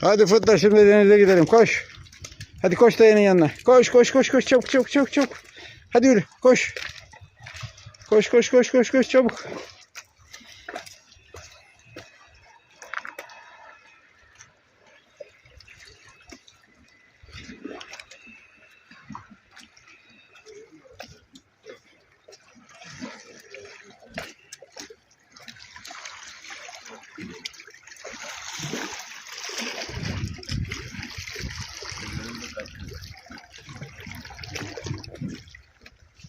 Hadi fıtla şimdi denize gidelim koş. Hadi koş dayının yanına. Koş koş koş koş çabuk çabuk çabuk çabuk. Hadi yürü koş. Koş koş koş koş koş çabuk.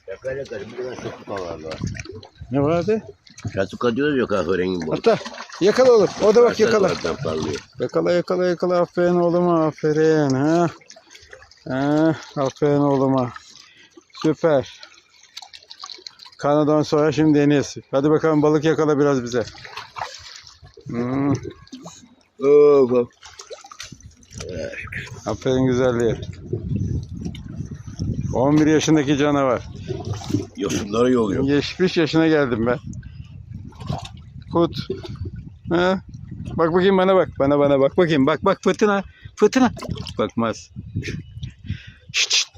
Yakayla karım bir tane şatuk vardı. Ne vardı? Şatuk diyoruz ya kahverengi bu. Hatta yakala oğlum. O da bak yakala. Yakala yakala yakala. Aferin oğluma aferin. Ha. Ha, aferin oğluma. Süper. Kanadan sonra şimdi deniz. Hadi bakalım balık yakala biraz bize. Hmm, Oo bak. aferin güzelliğe. 11 yaşındaki canavar. Yosunları yoluyor. 75 yaşına geldim ben. Kut. Ha? Bak bakayım bana bak. Bana bana bak bakayım. Bak bak fırtına. Fırtına. Bakmaz. Şşt, şşt.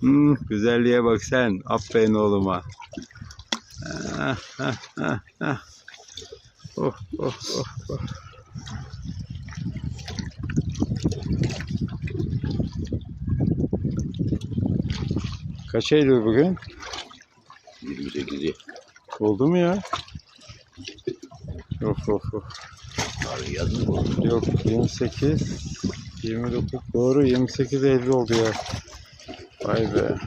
Hmm, güzelliğe bak sen. Aferin oğluma. Ah, ah, ah, ah. Oh, oh, oh, oh. Kaç Eylül bugün? 28'i. Oldu mu ya? Of of of. Abi yazın mı? Yok 28 29 doğru 28 Eylül oldu ya. Vay be.